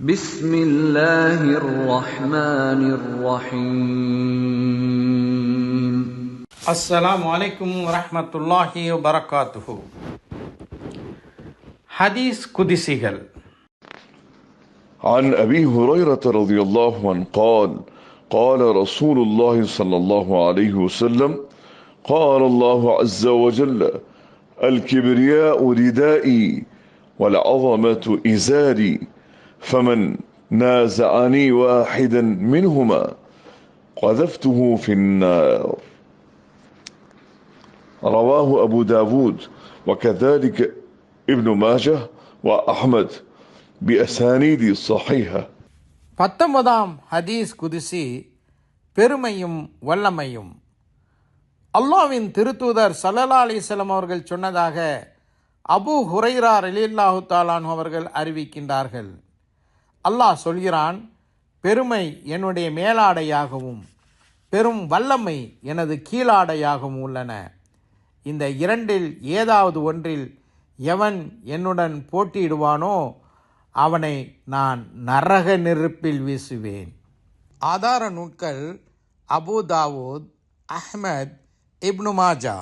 بسم الله الرحمن الرحيم. السلام عليكم ورحمة الله وبركاته. حديث قدسي عن أبي هريرة رضي الله عنه قال قال رسول الله صلى الله عليه وسلم قال الله عز وجل الكبرياء ردائي والعظمة إزاري. فمن نازعني واحدا منهما قذفته في النار رواه أبو داود وكذلك ابن ماجه وأحمد بأسانيد صحيحة பத்தொன்பதாம் ஹதீஸ் குதிசி பெருமையும் வல்லமையும் அல்லாவின் திருத்தூதர் சல்லல்லா அலிஸ்லாம் அவர்கள் சொன்னதாக அபு ஹுரைரா ரலில்லாஹு தாலான் அவர்கள் அறிவிக்கின்றார்கள் அல்லாஹ் சொல்கிறான் பெருமை என்னுடைய மேலாடையாகவும் பெரும் வல்லமை எனது கீழாடையாகவும் உள்ளன. இந்த இரண்டில் ஏதாவது ஒன்றில் எவன் என்னுடன் போட்டியிடுவானோ அவனை நான் நரக நெருப்பில் வீசுவேன். ஆதார நூட்கள் அபு தாவூத் அஹ்மத் இப்னு மாஜா.